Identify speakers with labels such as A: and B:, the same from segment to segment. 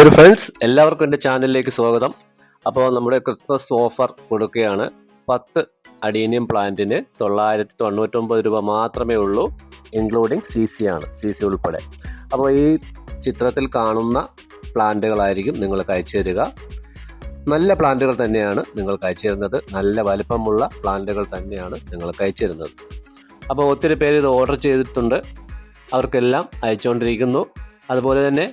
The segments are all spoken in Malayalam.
A: ഡിയർ ഫ്രണ്ട്സ് എല്ലാവർക്കും എന്റെ ചാനലിലേക്ക് സ്വാഗതം. അപ്പോൾ നമ്മുടെ ക്രിസ്മസ് ഓഫർ കൊടുക്കുകയാണ്. പത്ത് അഡീനിയം പ്ലാന്റിന് തൊള്ളായിരത്തി തൊണ്ണൂറ്റൊമ്പത് രൂപ മാത്രമേ ഉള്ളൂ ഇൻക്ലൂഡിങ് സി സി ആണ് സി സി ഉൾപ്പെടെ. അപ്പോൾ ഈ ചിത്രത്തിൽ കാണുന്ന പ്ലാന്റുകളായിരിക്കും നിങ്ങൾക്ക് അയച്ചു തരിക. നല്ല പ്ലാന്റുകൾ തന്നെയാണ് നിങ്ങൾക്ക് അയച്ചു തരുന്നത്. നല്ല വലിപ്പമുള്ള പ്ലാന്റുകൾ തന്നെയാണ് നിങ്ങൾക്ക് അയച്ചു തരുന്നത്. അപ്പോൾ ഒത്തിരി പേര് ഇത് ഓർഡർ ചെയ്തിട്ടുണ്ട്. അവർക്കെല്ലാം അയച്ചുകൊണ്ടിരിക്കുന്നു. അതുപോലെ തന്നെ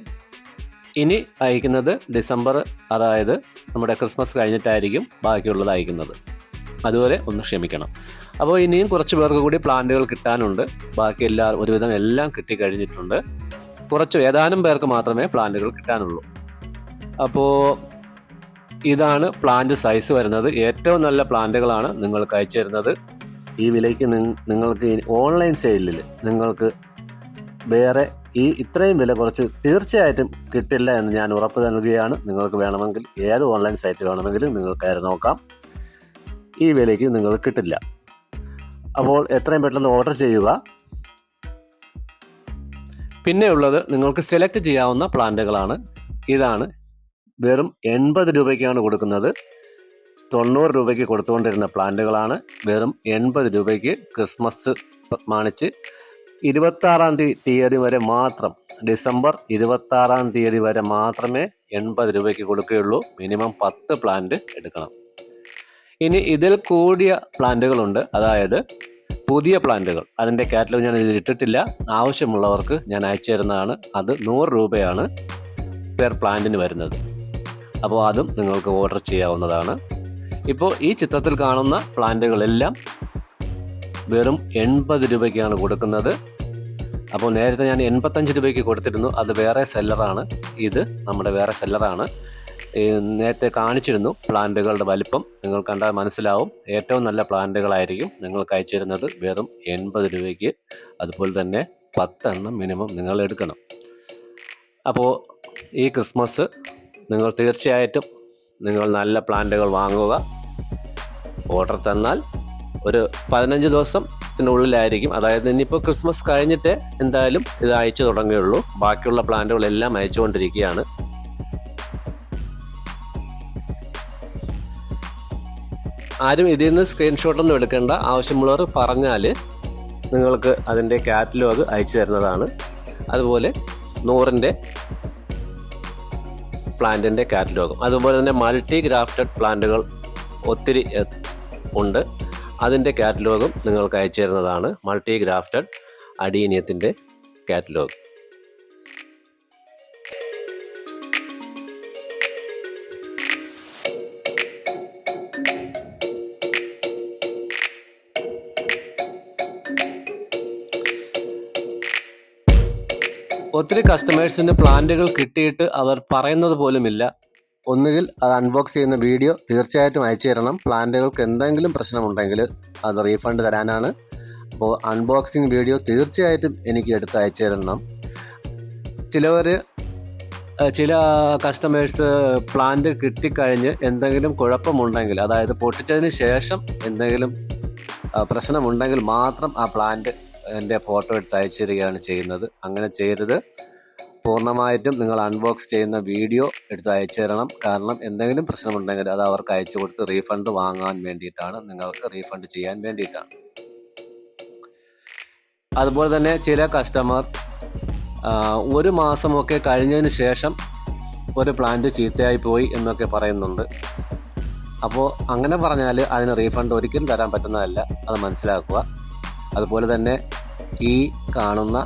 A: ഇനി അയക്കുന്നത് ഡിസംബർ അതായത് നമ്മുടെ ക്രിസ്മസ് കഴിഞ്ഞിട്ടായിരിക്കും ബാക്കിയുള്ളത് അയക്കുന്നത്. അതുവരെ ഒന്ന് ക്ഷമിക്കണം. അപ്പോൾ ഇനിയും കുറച്ച് പേർക്ക് കൂടി പ്ലാന്റുകൾ കിട്ടാനുണ്ട്. ബാക്കി എല്ലാ ഒരുവിധം എല്ലാം കിട്ടിക്കഴിഞ്ഞിട്ടുണ്ട്. കുറച്ച് ഏതാനും പേർക്ക് മാത്രമേ പ്ലാന്റുകൾ കിട്ടാനുള്ളൂ. അപ്പോൾ ഇതാണ് പ്ലാന്റ് സൈസ് വരുന്നത്. ഏറ്റവും നല്ല പ്ലാന്റുകളാണ് നിങ്ങൾക്ക് അയച്ചു തരുന്നത്. ഈ വിലയ്ക്ക് നിങ്ങൾക്ക് ഓൺലൈൻ സെയിലിൽ നിങ്ങൾക്ക് വേറെ ഈ ഇത്രയും വില കുറച്ച് തീർച്ചയായിട്ടും കിട്ടില്ല എന്ന് ഞാൻ ഉറപ്പ് നൽകുകയാണ്. നിങ്ങൾക്ക് വേണമെങ്കിൽ ഏത് ഓൺലൈൻ സൈറ്റ് വേണമെങ്കിലും നിങ്ങൾക്ക് കയറി നോക്കാം. ഈ വിലയ്ക്ക് നിങ്ങൾക്ക് കിട്ടില്ല. അപ്പോൾ എത്രയും പെട്ടെന്ന് ഓർഡർ ചെയ്യുക. പിന്നെ ഉള്ളത് നിങ്ങൾക്ക് സെലക്ട് ചെയ്യാവുന്ന പ്ലാന്റുകളാണ്. ഇതാണ് വെറും എൺപത് രൂപയ്ക്കാണ് കൊടുക്കുന്നത്. തൊണ്ണൂറ് രൂപയ്ക്ക് കൊടുത്തുകൊണ്ടിരുന്ന പ്ലാന്റുകളാണ്. വെറും എൺപത് രൂപയ്ക്ക് ക്രിസ്മസ് മാണിച്ച് ഇരുപത്താറാം തീയതി വരെ മാത്രം ഡിസംബർ ഇരുപത്താറാം തീയതി വരെ മാത്രമേ എൺപത് രൂപയ്ക്ക് കൊടുക്കുകയുള്ളൂ. മിനിമം പത്ത് പ്ലാന്റ് എടുക്കണം. ഇനി ഇതിൽ കൂടിയ പ്ലാന്റുകളുണ്ട്. അതായത് പുതിയ പ്ലാന്റുകൾ. അതിന്റെ കാറ്റലോഗ് ഞാൻ ഇതിൽ ഇട്ടിട്ടില്ല. ആവശ്യമുള്ളവർക്ക് ഞാൻ അയച്ചു തരുന്നതാണ്. അത് നൂറ് രൂപയാണ് പെർ പ്ലാന്റിന് വരുന്നത്. അപ്പോൾ അതും നിങ്ങൾക്ക് ഓർഡർ ചെയ്യാവുന്നതാണ്. ഇപ്പോൾ ഈ ചിത്രത്തിൽ കാണുന്ന പ്ലാന്റുകളെല്ലാം വെറും എൺപത് രൂപയ്ക്കാണ് കൊടുക്കുന്നത്. അപ്പോൾ നേരത്തെ ഞാൻ എൺപത്തഞ്ച് രൂപയ്ക്ക് കൊടുത്തിരുന്നു. അത് വേറെ സെല്ലറാണ് ഇത് നമ്മുടെ വേറെ സെല്ലറാണ് നേരത്തെ കാണിച്ചിരുന്നു പ്ലാന്റുകളുടെ വലിപ്പം. നിങ്ങൾ കണ്ടാൽ മനസ്സിലാവും. ഏറ്റവും നല്ല പ്ലാന്റുകളായിരിക്കും നിങ്ങൾക്ക് അയച്ചിരുന്നത് വെറും എൺപത് രൂപയ്ക്ക്. അതുപോലെ തന്നെ പത്തെണ്ണം മിനിമം നിങ്ങൾ എടുക്കണം. അപ്പോൾ ഈ ക്രിസ്മസ് നിങ്ങൾ തീർച്ചയായിട്ടും നിങ്ങൾ നല്ല പ്ലാന്റുകൾ വാങ്ങുക. ഓർഡർ തന്നാൽ ഒരു പതിനഞ്ച് ദിവസത്തിനുള്ളിലായിരിക്കും അതായത് ഇനിയിപ്പോൾ ക്രിസ്മസ് കഴിഞ്ഞിട്ട് എന്തായാലും ഇത് അയച്ചു തുടങ്ങുകയുള്ളൂ. ബാക്കിയുള്ള പ്ലാന്റുകളെല്ലാം അയച്ചുകൊണ്ടിരിക്കുകയാണ്. ആരും ഇതിൽ നിന്ന് സ്ക്രീൻഷോട്ടൊന്നും എടുക്കേണ്ട ആവശ്യമുള്ളവർ പറഞ്ഞാൽ നിങ്ങൾക്ക് അതിന്റെ കാറ്റലോഗ് അയച്ചു തരുന്നതാണ്. അതുപോലെ നൂറിന്റെ പ്ലാന്റിന്റെ കാറ്റലോഗും. അതുപോലെ തന്നെ മൾട്ടി ഗ്രാഫ്റ്റഡ് പ്ലാന്റുകൾ ഒത്തിരി ഉണ്ട്. അതിന്റെ കാറ്റലോഗും നിങ്ങൾക്ക് അയച്ചു തരുന്നതാണ് മൾട്ടി ഗ്രാഫ്റ്റഡ് അഡീനിയത്തിന്റെ കാറ്റലോഗ്. ഒത്തിരി കസ്റ്റമേഴ്സിന് പ്ലാന്റുകൾ കിട്ടിയിട്ട് അവർ പറയുന്നത് പോലുമില്ല. ഒന്നുകിൽ അത് അൺബോക്സ് ചെയ്യുന്ന വീഡിയോ തീർച്ചയായിട്ടും അയച്ചു തരണം. പ്ലാന്റുകൾക്ക് എന്തെങ്കിലും പ്രശ്നമുണ്ടെങ്കിൽ അത് റീഫണ്ട് തരാനാണ്. അപ്പോൾ അൺബോക്സിങ് വീഡിയോ തീർച്ചയായിട്ടും എനിക്ക് എടുത്ത് അയച്ചു തരണം. ചിലവർ ചില കസ്റ്റമേഴ്സ് പ്ലാന്റ് കിട്ടിക്കഴിഞ്ഞ് എന്തെങ്കിലും കുഴപ്പമുണ്ടെങ്കിൽ അതായത് പൊട്ടിച്ചതിന് ശേഷം എന്തെങ്കിലും പ്രശ്നമുണ്ടെങ്കിൽ മാത്രം ആ പ്ലാന്റ് എന്റെ ഫോട്ടോ എടുത്ത് അയച്ചു തരികയാണ് ചെയ്യുന്നത്. അങ്ങനെ ചെയ്യരുത്. പൂർണമായിട്ടും നിങ്ങൾ അൺബോക്സ് ചെയ്യുന്ന വീഡിയോ എടുത്ത് അയച്ചു തരണം. കാരണം എന്തെങ്കിലും പ്രശ്നമുണ്ടെങ്കിൽ അത് അവർക്ക് അയച്ചു കൊടുത്ത് റീഫണ്ട് വാങ്ങാൻ വേണ്ടിയിട്ടാണ് നിങ്ങൾക്ക് റീഫണ്ട് ചെയ്യാൻ വേണ്ടിയിട്ടാണ്. അതുപോലെ തന്നെ ചില കസ്റ്റമർ ഒരു മാസമൊക്കെ കഴിഞ്ഞതിന് ശേഷം ഒരു പ്ലാന്റ് ചീത്തയായി പോയി എന്നൊക്കെ പറയുന്നുണ്ട്. അപ്പോൾ അങ്ങനെ പറഞ്ഞാൽ അതിന് റീഫണ്ട് ഒരിക്കലും തരാൻ പറ്റുന്നതല്ല അത് മനസ്സിലാക്കുക. അതുപോലെ തന്നെ ഈ കാണുന്ന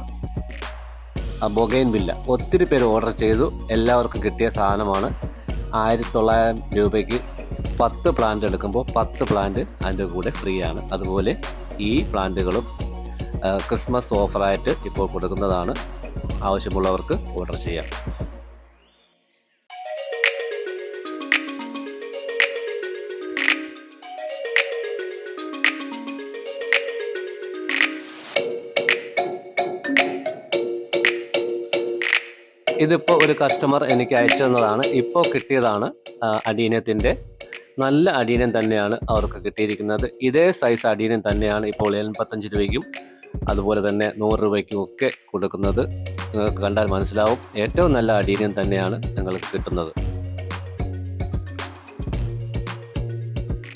A: ബൊഗൈൻ വില്ല ഒത്തിരി പേര് ഓർഡർ ചെയ്തു. എല്ലാവർക്കും കിട്ടിയ സാധനമാണ്. ആയിരത്തി തൊള്ളായിരം രൂപയ്ക്ക് പത്ത് പ്ലാന്റ് എടുക്കുമ്പോൾ പത്ത് പ്ലാന്റ് അതിന്റെ കൂടെ ഫ്രീ ആണ്. അതുപോലെ ഈ പ്ലാന്റുകളും ക്രിസ്മസ് ഓഫറായിട്ട് ഇപ്പോൾ കൊടുക്കുന്നതാണ്. ആവശ്യമുള്ളവർക്ക് ഓർഡർ ചെയ്യാം. ഇതിപ്പോൾ ഒരു കസ്റ്റമർ എനിക്ക് അയച്ചു തന്നതാണ്. ഇപ്പോൾ കിട്ടിയതാണ് അടീനത്തിന്റെ നല്ല അഡീനം തന്നെയാണ് അവർക്ക് കിട്ടിയിരിക്കുന്നത്. ഇതേ സൈസ് അഡീനം തന്നെയാണ് ഇപ്പോൾ എൺപത്തഞ്ച് രൂപയ്ക്കും അതുപോലെ തന്നെ നൂറ് രൂപയ്ക്കും ഒക്കെ കൊടുക്കുന്നത്. നിങ്ങൾക്ക് കണ്ടാൽ മനസ്സിലാവും. ഏറ്റവും നല്ല അടീനം തന്നെയാണ് നിങ്ങൾക്ക് കിട്ടുന്നത്.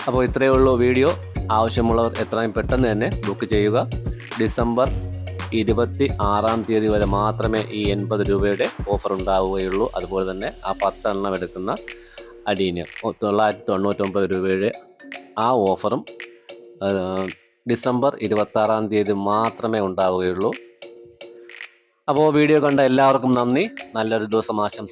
A: അപ്പോൾ ഇത്രയേ ഉള്ളൂ വീഡിയോ. ആവശ്യമുള്ളവർ എത്രയും പെട്ടെന്ന് തന്നെ ബുക്ക് ചെയ്യുക. ഡിസംബർ ഇരുപത്തി ആറാം തീയതി വരെ മാത്രമേ ഈ എൺപത് രൂപയുടെ ഓഫർ ഉണ്ടാവുകയുള്ളൂ. അതുപോലെ തന്നെ ആ പത്തെണ്ണം എടുക്കുന്ന അടീന് തൊള്ളായിരത്തി തൊണ്ണൂറ്റൊമ്പത് രൂപയുടെ ആ ഓഫറും ഡിസംബർ ഇരുപത്താറാം തീയതി മാത്രമേ ഉണ്ടാവുകയുള്ളൂ. അപ്പോൾ വീഡിയോ കണ്ട എല്ലാവർക്കും നന്ദി. നല്ലൊരു ദിവസം ആശംസ